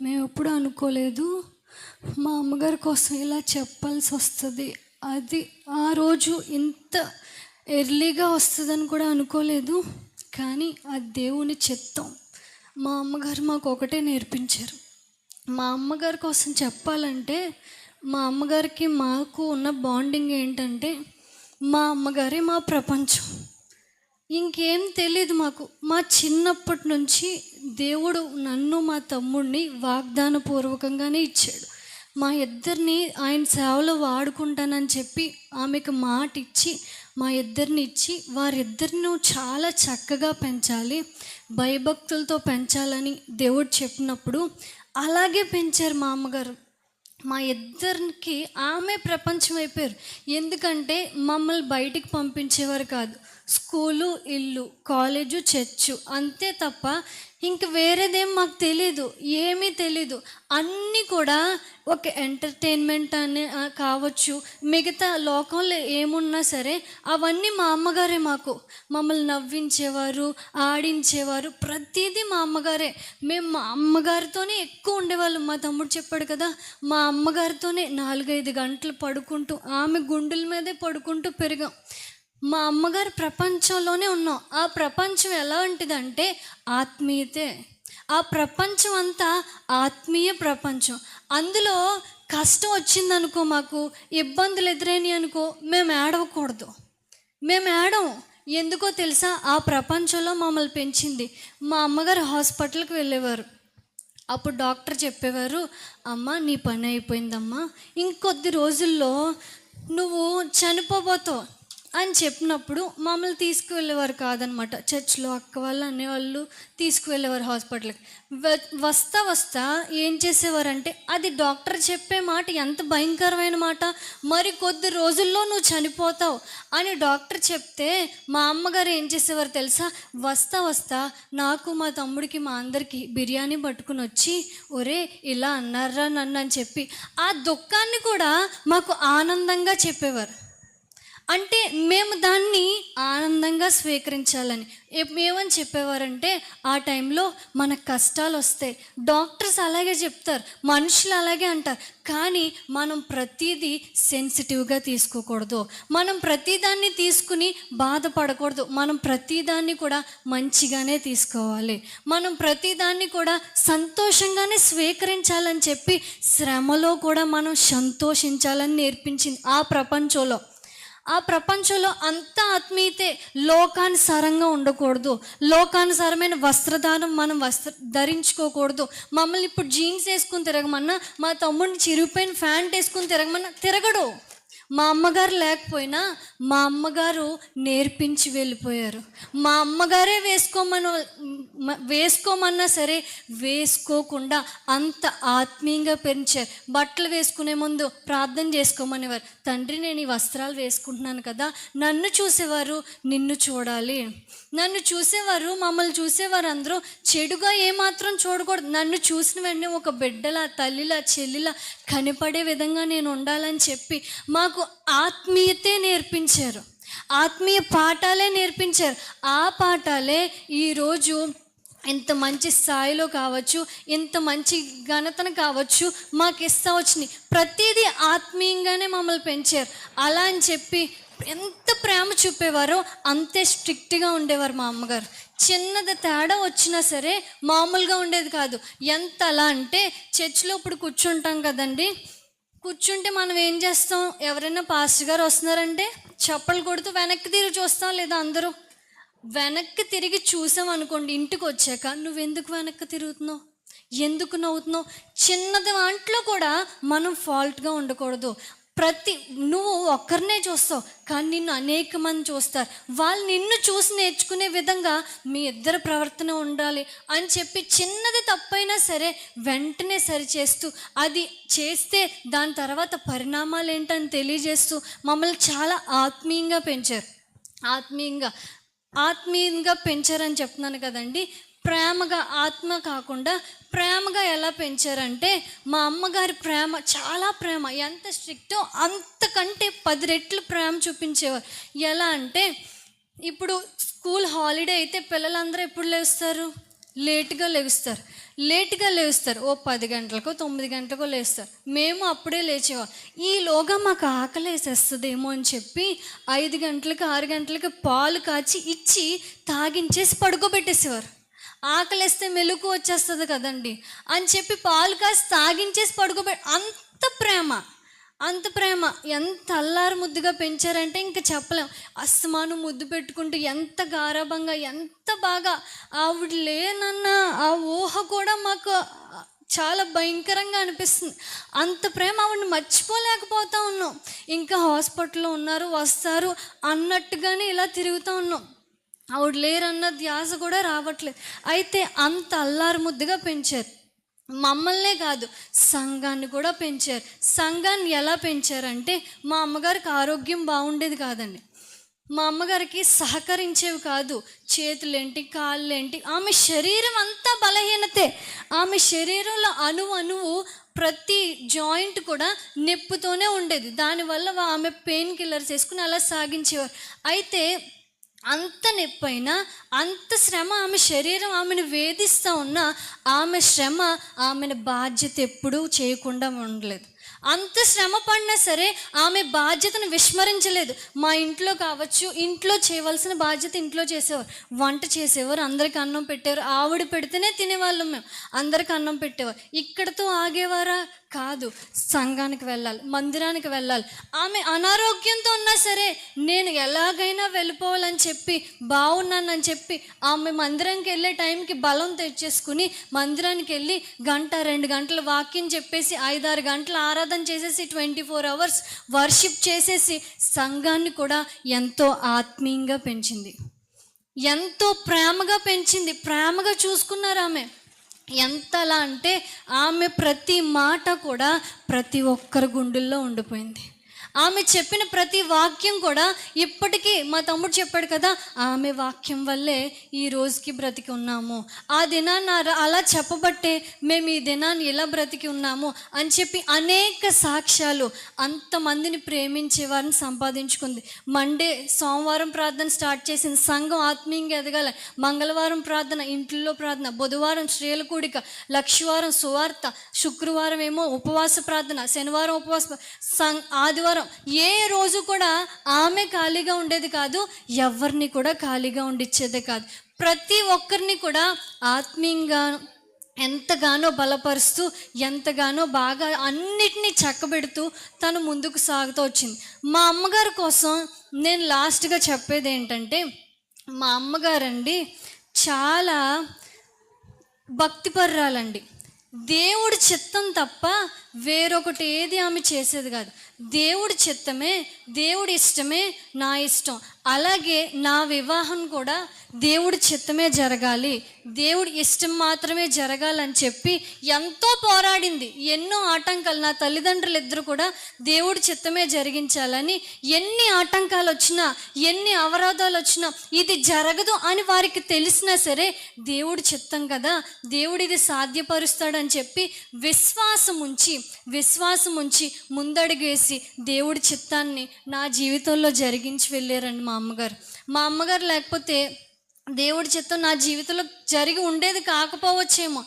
మేము ఎప్పుడు అనుకోలేదు. మా అమ్మగారి కోసం ఇలా చెప్పాల్సి వస్తుంది. అది ఆ రోజు ఇంత ఎర్లీగా వస్తుందని కూడా అనుకోలేదు. కానీ ఆ దేవుని చిత్తం మా అమ్మగారు మాకు ఒకటే నేర్పించారు. మా అమ్మగారి కోసం చెప్పాలంటే మా అమ్మగారికి మాకు ఉన్న బాండింగ్ ఏంటంటే మా అమ్మగారే మా ప్రపంచం. ఇంకేం తెలియదు మాకు. మా చిన్నప్పటి నుంచి దేవుడు నన్ను మా తమ్ముడిని వాగ్దానపూర్వకంగానే ఇచ్చాడు. మా ఇద్దరిని ఆయన సేవలో వాడుకుంటానని చెప్పి ఆమెకు మాట ఇచ్చి మా ఇద్దరిని ఇచ్చి వారిద్దరిని చాలా చక్కగా పెంచాలి భయభక్తులతో పెంచాలని దేవుడు చెప్పినప్పుడు అలాగే పెంచారు మా అమ్మగారు. మా ఇద్దరికి ఆమె ప్రపంచం అయిపోయారు. ఎందుకంటే మమ్మల్ని బయటికి పంపించేవారు కాదు. స్కూలు ఇల్లు కాలేజు చర్చు అంతే తప్ప ఇంక వేరేదేం మాకు తెలీదు ఏమీ తెలీదు. అన్నీ కూడా ఒక ఎంటర్టైన్మెంట్ అనే కావచ్చు. మిగతా లోకంలో ఏమున్నా సరే అవన్నీ మా అమ్మగారే మాకు. మమ్మల్ని నవ్వించేవారు ఆడించేవారు ప్రతిదీ మా అమ్మగారే. మేము మా అమ్మగారితోనే ఎక్కువ ఉండేవాళ్ళం. మా తమ్ముడు చెప్పాడు కదా మా అమ్మగారితోనే నాలుగైదు గంటలు పడుకుంటూ ఆమె గుండెల మీదే పడుకుంటూ పెరిగాం. మా అమ్మగారు ప్రపంచంలోనే ఉన్నాం. ఆ ప్రపంచం ఎలాంటిదంటే ఆత్మీయతే. ఆ ప్రపంచం అంతా ఆత్మీయ ప్రపంచం. అందులో కష్టం వచ్చిందనుకో మాకు ఇబ్బందులు ఎదురైనాయి అనుకో మేము ఏడవకూడదు. మేము ఏడం ఎందుకో తెలుసా? ఆ ప్రపంచంలో మమ్మల్ని పెంచింది. మా అమ్మగారు హాస్పిటల్కి వెళ్ళేవారు. అప్పుడు డాక్టర్ చెప్పేవారు అమ్మ నీ పని అయిపోయిందమ్మా. ఇంకొద్ది రోజుల్లో నువ్వు చనిపోబోతావు. అని చెప్పినప్పుడు మమ్మల్ని తీసుకువెళ్ళేవారు కాదనమాట. చర్చ్లో అక్క వాళ్ళు అనేవాళ్ళు తీసుకువెళ్ళేవారు హాస్పిటల్కి. వ- వస్తా వస్తా ఏం చేసేవారంటే అది డాక్టర్ చెప్పే మాట ఎంత భయంకరమైన మాట మరి కొద్ది రోజుల్లో నువ్వు చనిపోతావు అని డాక్టర్ చెప్తే మా అమ్మగారు ఏం చేసేవారు తెలుసా? వస్తా వస్తా నాకు మా తమ్ముడికి మా అందరికి బిర్యానీ పట్టుకుని వచ్చి ఒరే ఇలా అన్నారా నన్ను అని చెప్పి ఆ దుఃఖాన్ని కూడా మాకు ఆనందంగా చెప్పేవారు. అంటే మేము దాన్ని ఆనందంగా స్వీకరించాలని. ఏమని చెప్పేవారంటే ఆ టైంలో మనకు కష్టాలు వస్తాయి డాక్టర్స్ అలాగే చెప్తారు మనుషులు అలాగే అంటారు. కానీ మనం ప్రతిదీ సెన్సిటివ్గా తీసుకోకూడదు. మనం ప్రతిదాన్ని తీసుకుని బాధపడకూడదు. మనం ప్రతిదాన్ని కూడా మంచిగానే తీసుకోవాలి. మనం ప్రతిదాన్ని కూడా సంతోషంగానే స్వీకరించాలని చెప్పి శ్రమలో కూడా మనం సంతోషించాలని నేర్పించింది ఆ ప్రపంచంలో. ఆ ప్రపంచంలో అంత ఆత్మీయతే లోకానుసారంగా ఉండకూడదు. లోకానుసారమైన వస్త్రధారం మనం వస్త్ర ధరించుకోకూడదు. మమ్మల్ని ఇప్పుడు జీన్స్ వేసుకుని తిరగమన్నా మా తమ్ముడిని చిరిగిపోయిన ప్యాంట్ వేసుకుని తిరగమన్నా తిరగడు. మా అమ్మగారు లేకపోయినా మా అమ్మగారు నేర్పించి వెళ్ళిపోయారు. మా అమ్మగారే వేసుకోమని వేసుకోమన్నా సరే వేసుకోకుండా అంత ఆత్మీయంగా పెంచారు. బట్టలు వేసుకునే ముందు ప్రార్థన చేసుకోమనేవారు. తండ్రి నేను ఈ వస్త్రాలు వేసుకుంటున్నాను కదా నన్ను చూసేవారు నిన్ను చూడాలి. నన్ను చూసేవారు మమ్మల్ని చూసేవారు అందరూ చెడుగా ఏమాత్రం చూడకూడదు. నన్ను చూసిన వెంటనే ఒక బిడ్డలా తల్లిలా చెల్లిలా కనిపడే విధంగా నేను ఉండాలని చెప్పి మాకు ఆత్మీయతే నేర్పించారు. ఆత్మీయ పాఠాలే నేర్పించారు. ఆ పాఠాలే ఈరోజు ఇంత మంచి స్థాయిలో కావచ్చు ఇంత మంచి ఘనతను కావచ్చు మాకు ఇస్తా వచ్చినాయి. ప్రతిదీ ఆత్మీయంగానే మమ్మల్ని పెంచారు. అలా అని చెప్పి ఎంత ప్రేమ చూపేవారో అంతే స్ట్రిక్ట్గా ఉండేవారు మా అమ్మగారు. చిన్నది తేడా వచ్చినా సరే మామూలుగా ఉండేది కాదు. ఎంత అలా అంటే చర్చిలో ఇప్పుడు కూర్చుంటాం కదండి కూర్చుంటే మనం ఏం చేస్తాం? ఎవరైనా పాస్టర్ గారు వస్తున్నారంటే చప్పలు కొడుతూ వెనక్కి తిరిగి చూస్తాం లేదా అందరూ? వెనక్కి తిరిగి చూసాం అనుకోండి ఇంటికి వచ్చాక నువ్వెందుకు వెనక్కి తిరుగుతున్నావు? ఎందుకు నవ్వుతున్నావు? చిన్నది దాంట్లో కూడా మనం ఫాల్ట్గా ఉండకూడదు. ప్రతి నువ్వు ఒక్కరినే చూస్తావు కానీ నిన్ను అనేక మంది చూస్తారు. వాళ్ళు నిన్ను చూసి నేర్చుకునే విధంగా మీ ఇద్దరు ప్రవర్తన ఉండాలి అని చెప్పి చిన్నది తప్పైనా సరే వెంటనే సరిచేస్తూ అది చేస్తే దాని తర్వాత పరిణామాలు ఏంటని తెలియజేస్తూ మమ్మల్ని చాలా ఆత్మీయంగా పెంచారు. ఆత్మీయంగా ఆత్మీయంగా పెంచారని చెప్తున్నాను కదండి. ప్రేమగా ఆత్మ కాకుండా ప్రేమగా ఎలా పెంచారంటే మా అమ్మగారి ప్రేమ చాలా ప్రేమ ఎంత స్ట్రిక్టో అంతకంటే పది రెట్లు ప్రేమ చూపించేవారు. ఎలా అంటే ఇప్పుడు స్కూల్ హాలిడే అయితే పిల్లలందరూ ఎప్పుడు లేస్తారు? లేట్గా లేస్తారు. లేట్గా లేస్తారు. ఓ పది గంటలకో తొమ్మిది గంటలకో లేస్తారు. మేము అప్పుడే లేచేవాళ్ళం. ఈలోగా మాకు ఆకలి వేసేస్తుందేమో అని చెప్పి ఐదు గంటలకు ఆరు గంటలకు పాలు కాచి ఇచ్చి తాగించేసి పడుకోబెట్టేసేవారు. ఆకలిస్తే మెలకు వచ్చేస్తుంది కదండి. అని చెప్పి పాలు కాసి తాగించేసి పడుకోబె అంత ప్రేమ. అంత ప్రేమ. ఎంత అల్లారు ముద్దుగా పెంచారంటే ఇంకా చెప్పలేం. అస్తమాను ముద్దు పెట్టుకుంటూ ఎంత గారాభంగా ఎంత బాగా ఆవిడ లేనన్న ఆ ఊహ కూడా మాకు చాలా భయంకరంగా అనిపిస్తుంది. అంత ప్రేమ ఆవిడని మర్చిపోలేకపోతా ఉన్నాం. ఇంకా హాస్పిటల్లో ఉన్నారు వస్తారు అన్నట్టుగానే ఇలా తిరుగుతూ ఉన్నాం. ఆవిడ లేరన్న ధ్యాస కూడా రావట్లేదు. అయితే అంత అల్లారు ముద్దుగా పెంచారు. మమ్మల్నే కాదు సంఘాన్ని కూడా పెంచారు. సంఘాన్ని ఎలా పెంచారంటే మా అమ్మగారికి ఆరోగ్యం బాగుండేది కాదండి. మా అమ్మగారికి సహకరించేవి కాదు. చేతులేంటి కాళ్ళేంటి ఆమె శరీరం అంతా బలహీనతే. ఆమె శరీరంలో అణువు అణువు ప్రతి జాయింట్ కూడా నెప్పుతోనే ఉండేది. దానివల్ల ఆమె పెయిన్ కిల్లర్స్ వేసుకుని అలా సాగించేవారు. అయితే అంత నొప్పైనా అంత శ్రమ ఆమె శరీరం ఆమెను వేధిస్తూ ఉన్నా ఆమె శ్రమ ఆమెను బాధ్యత ఎప్పుడూ చేయకుండా ఉండలేదు. అంత శ్రమ పడినా సరే ఆమె బాధ్యతను విస్మరించలేదు. మా ఇంట్లో కావచ్చు ఇంట్లో చేయవలసిన బాధ్యత ఇంట్లో చేసేవారు. వంట చేసేవారు అందరికి అన్నం పెట్టేవారు. ఆవిడ పెడితేనే తినేవాళ్ళం మేము. అందరికి అన్నం పెట్టేవారు. ఇక్కడతో ఆగేవారా? కాదు సంఘానికి వెళ్ళాలి మందిరానికి వెళ్ళాలి. ఆమె అనారోగ్యంతో ఉన్నా సరే నేను ఎలాగైనా వెళ్ళిపోవాలని చెప్పి బాగున్నానని చెప్పి ఆమె మందిరానికి వెళ్ళే టైంకి బలం తెచ్చేసుకుని మందిరానికి వెళ్ళి గంట రెండు గంటల వాక్యం చెప్పేసి ఐదారు గంటలు ఆరాధన చేసేసి ట్వంటీ ఫోర్ అవర్స్ వర్షిప్ చేసేసి సంఘాన్ని కూడా ఎంతో ఆత్మీయంగా పెంచింది. ఎంతో ప్రేమగా పెంచింది. ప్రేమగా చూసుకున్నారు ఆమె. ఎంతలా అంటే ఆమె ప్రతి మాట కూడా ప్రతి ఒక్కరి గుండెల్లో ఉండిపోయింది. ఆమె చెప్పిన ప్రతి వాక్యం కూడా ఇప్పటికీ మా తమ్ముడు చెప్పాడు కదా ఆమె వాక్యం వల్లే ఈ రోజుకి బ్రతికి ఉన్నాము. ఆ దినాన్ని అలా చెప్పబట్టే మేము ఈ దినాన్ని ఎలా బ్రతికి ఉన్నాము అని చెప్పి అనేక సాక్ష్యాలు అంతమందిని ప్రేమించే వారిని సంపాదించుకుంది. మండే సోమవారం ప్రార్థన స్టార్ట్ చేసింది. సంఘం ఆత్మీయంగా ఎదగాల. మంగళవారం ప్రార్థన ఇంట్లో ప్రార్థన బుధవారం స్త్రీల కూడిక లక్షవారం సువార్త శుక్రవారం ఏమో ఉపవాస ప్రార్థన శనివారం ఉపవాస ఆదివారం సం ఏ రోజు కూడా ఆమె ఖాళీగా ఉండేది కాదు ఎవరిని కూడా ఖాళీగా ఉండిచ్చేదే కాదు. ప్రతి ఒక్కరిని కూడా ఆత్మీయంగా ఎంతగానో బలపరుస్తూ ఎంతగానో బాగా అన్నిటినీ చక్కబెడుతూ తను ముందుకు సాగుతూ వచ్చింది. మా అమ్మగారి కోసం నేను లాస్ట్గా చెప్పేది ఏంటంటే మా అమ్మగారండి చాలా భక్తిపర్రాలండి. దేవుడి చిత్తం తప్ప వేరొకటి ఏది ఆమె చేసేది కాదు. దేవుడి చిత్తమే దేవుడి ఇష్టమే నా ఇష్టం. అలాగే నా వివాహం కూడా దేవుడి చిత్తమే జరగాలి. దేవుడి ఇష్టం మాత్రమే జరగాలని చెప్పి ఎంతో పోరాడింది. ఎన్నో ఆటంకాలు నా తల్లిదండ్రులు ఇద్దరు కూడా దేవుడి చిత్తమే జరిగించాలని ఎన్ని ఆటంకాలు వచ్చినా ఎన్ని అవరోధాలు వచ్చినా ఇది జరగదు అని వారికి తెలిసినా సరే దేవుడి చిత్తం కదా. దేవుడు ఇది సాధ్యపరుస్తాడని చెప్పి విశ్వాసం ఉంచి విశ్వాసం ఉంచి ముందడుగేసి దేవుడి చిత్తాన్ని నా జీవితంలో జరిగించి వెళ్ళారండి మా అమ్మగారు. మా అమ్మగారు లేకపోతే దేవుడి చిత్తం నా జీవితంలో జరిగి ఉండేది కాకపోవచ్చేమో.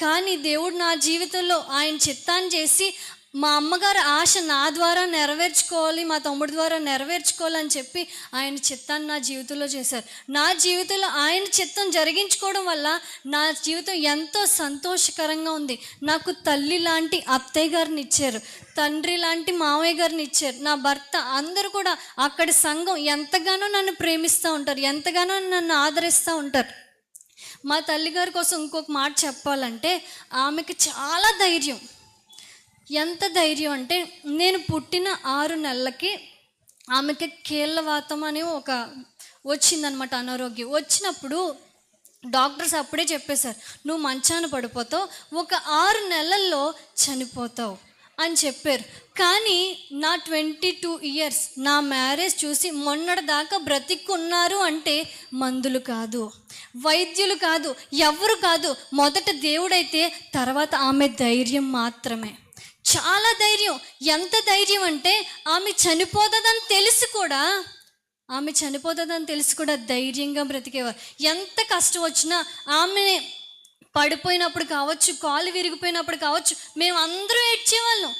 కానీ దేవుడు నా జీవితంలో ఆయన చిత్తాన్ని చేసి మా అమ్మగారు ఆశ నా ద్వారా నెరవేర్చుకోవాలి మా తమ్ముడి ద్వారా నెరవేర్చుకోవాలని చెప్పి ఆయన చిత్తాన్ని నా జీవితంలో చేశారు. నా జీవితంలో ఆయన చిత్తం జరిగించుకోవడం వల్ల నా జీవితం ఎంతో సంతోషకరంగా ఉంది. నాకు తల్లి లాంటి అత్తయ్య గారిని ఇచ్చారు. తండ్రి లాంటి మావయ్య గారిని ఇచ్చారు. నా భర్త అందరూ కూడా అక్కడి సంఘం ఎంతగానో నన్ను ప్రేమిస్తూ ఉంటారు ఎంతగానో నన్ను ఆదరిస్తూ ఉంటారు. మా తల్లిగారి కోసం ఇంకొక మాట చెప్పాలంటే ఆమెకి చాలా ధైర్యం. ఎంత ధైర్యం అంటే నేను పుట్టిన ఆరు నెలలకి ఆమెకి కీళ్ళవాతం అనే ఒక వచ్చిందనమాట అనారోగ్యం. వచ్చినప్పుడు డాక్టర్స్ అప్పుడే చెప్పేశారు నువ్వు మంచాన పడిపోతావు ఒక ఆరు నెలల్లో చనిపోతావు అని చెప్పారు. కానీ నా ట్వంటీ టూ ఇయర్స్ నా మ్యారేజ్ చూసి మొన్నటి దాకా బ్రతికున్నారు అంటే మందులు కాదు వైద్యులు కాదు ఎవరు కాదు మొదట దేవుడైతే తర్వాత ఆమె ధైర్యం మాత్రమే. చాలా ధైర్యం. ఎంత ధైర్యం అంటే ఆమె చనిపోతుందని తెలిసి కూడా. ఆమె చనిపోతుందని తెలిసి కూడా ధైర్యంగా బ్రతికేవారు ఎంత కష్టం వచ్చినా ఆమె పడిపోయినప్పుడు కావచ్చు కాలు విరిగిపోయినప్పుడు కావచ్చు మేము అందరూ ఏడ్చేవాళ్ళం.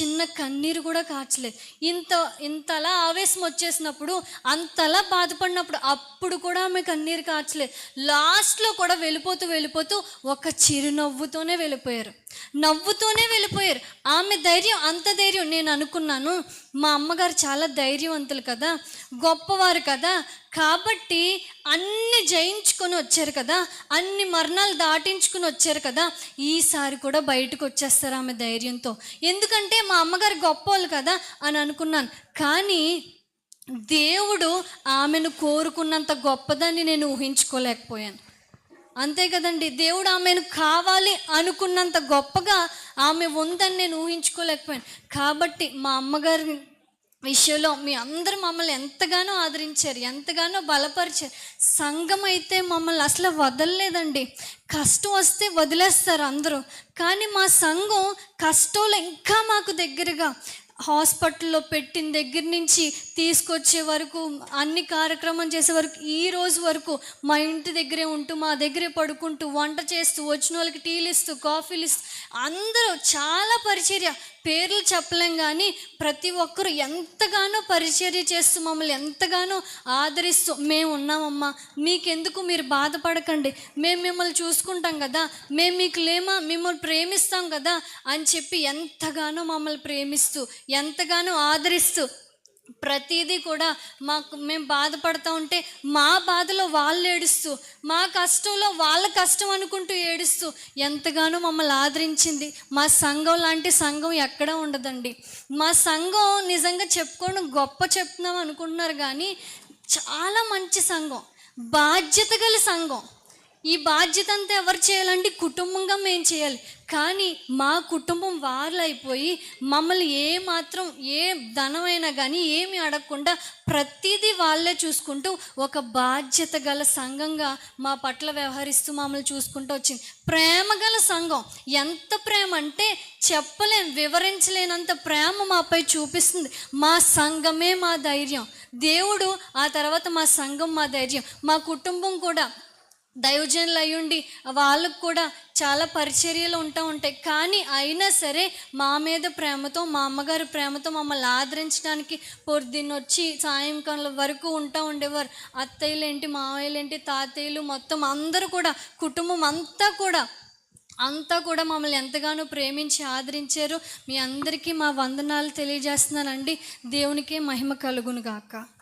చిన్న కన్నీరు కూడా కాచలేదు. ఇంత ఇంతలా ఆవేశం వచ్చేసినప్పుడు అంతలా బాధపడినప్పుడు అప్పుడు కూడా ఆమె కన్నీరు కాచలేదు. లాస్ట్లో కూడా వెళ్ళిపోతూ వెళ్ళిపోతూ ఒక చిరునవ్వుతోనే వెళ్ళిపోయారు. నవ్వుతూనే వెళ్ళిపోయారు. ఆమె ధైర్యం అంత ధైర్యం నేను అనుకున్నాను. మా అమ్మగారు చాలా ధైర్యవంతులు కదా గొప్పవారు కదా కాబట్టి అన్ని జయించుకొని వచ్చారు కదా అన్ని మరణాలు దాటించుకుని వచ్చారు కదా ఈసారి కూడా బయటకు వచ్చేస్తారు ఆమె ధైర్యంతో. ఎందుకంటే మా అమ్మగారు గొప్పవాళ్ళు కదా అని అనుకున్నాను. కానీ దేవుడు ఆమెను కోరుకున్నంత గొప్పదాన్ని నేను ఊహించుకోలేకపోయాను. అంతే కదండి దేవుడు ఆమెను కావాలి అనుకున్నంత గొప్పగా ఆమె ఉందని నేను ఊహించుకోలేకపోయాను. కాబట్టి మా అమ్మగారి విషయంలో మీ అందరూ మమ్మల్ని ఎంతగానో ఆదరించారు ఎంతగానో బలపరిచారు. సంఘం అయితే మమ్మల్ని అసలు వదలలేదండి. కష్టం వస్తే వదిలేస్తారు అందరూ. కానీ మా సంఘం కష్టంలో ఇంకా మాకు దగ్గరగా హాస్పిటల్లో పెట్టిన దగ్గర నుంచి తీసుకొచ్చే వరకు అన్ని కార్యక్రమం చేసే వరకు ఈ రోజు వరకు మా ఇంటి దగ్గరే ఉంటూ మా దగ్గరే పడుకుంటూ వంట చేస్తూ వచ్చిన వాళ్ళకి టీలు ఇస్తూ కాఫీలు ఇస్తూ అందరూ చాలా పరిచర్య. పేర్లు చెప్పలేం కానీ ప్రతి ఒక్కరు ఎంతగానో పరిచర్య చేస్తూ మమ్మల్ని ఎంతగానో ఆదరిస్తూ మేము ఉన్నామమ్మా మీకెందుకు మీరు బాధపడకండి? మేము మిమ్మల్ని చూసుకుంటాం కదా మేము మీకు లేమా మిమ్మల్ని ప్రేమిస్తాం కదా అని చెప్పి ఎంతగానో మమ్మల్ని ప్రేమిస్తూ ఎంతగానో ఆదరిస్తూ ప్రతిదీ కూడా మాకు మేము బాధపడతా ఉంటే మా బాధలో వాళ్ళు ఏడుస్తూ మా కష్టంలో వాళ్ళ కష్టం అనుకుంటూ ఏడుస్తూ ఎంతగానో మమ్మల్ని ఆదరించింది. మా సంఘం లాంటి సంఘం ఎక్కడా ఉండదండి. మా సంఘం నిజంగా చెప్పుకోవడం గొప్ప చెప్తున్నాం అనుకుంటున్నారు కానీ చాలా మంచి సంఘం బాధ్యత గల సంఘం. ఈ బాధ్యత అంతా ఎవరు చేయాలంటే కుటుంబంగా మేము చేయాలి. కానీ మా కుటుంబం వారులైపోయి అయిపోయి మమ్మల్ని ఏ మాత్రం ఏ ధనమైనా కానీ ఏమి అడగకుండా ప్రతిదీ వాళ్ళే చూసుకుంటూ ఒక బాధ్యత గల సంఘంగా మా పట్ల వ్యవహరిస్తూ మమ్మల్ని చూసుకుంటూ వచ్చింది. ప్రేమ గల సంఘం. ఎంత ప్రేమ అంటే చెప్పలేం వివరించలేనంత ప్రేమ మాపై చూపిస్తుంది. మా సంఘమే మా ధైర్యం. దేవుడు ఆ తర్వాత మా సంఘం మా ధైర్యం. మా కుటుంబం కూడా దైవజనులు అయ్యుండి వాళ్ళకు కూడా చాలా పరిచర్యలు ఉంటా ఉంటాయి. కానీ అయినా సరే మా మీద ప్రేమతో మా అమ్మగారి ప్రేమతో మమ్మల్ని ఆదరించడానికి పొద్దున్న వచ్చి సాయంకాలం వరకు ఉంటా ఉండేవారు. అత్తయ్యలేంటి మావయ్యలేంటి తాతయ్యలు మొత్తం అందరూ కూడా కుటుంబం అంతా కూడా అంతా కూడా మమ్మల్ని ఎంతగానో ప్రేమించి ఆదరించారు. మీ అందరికీ మా వందనాలు తెలియజేస్తున్నానండి. దేవునికే మహిమ కలుగును గాక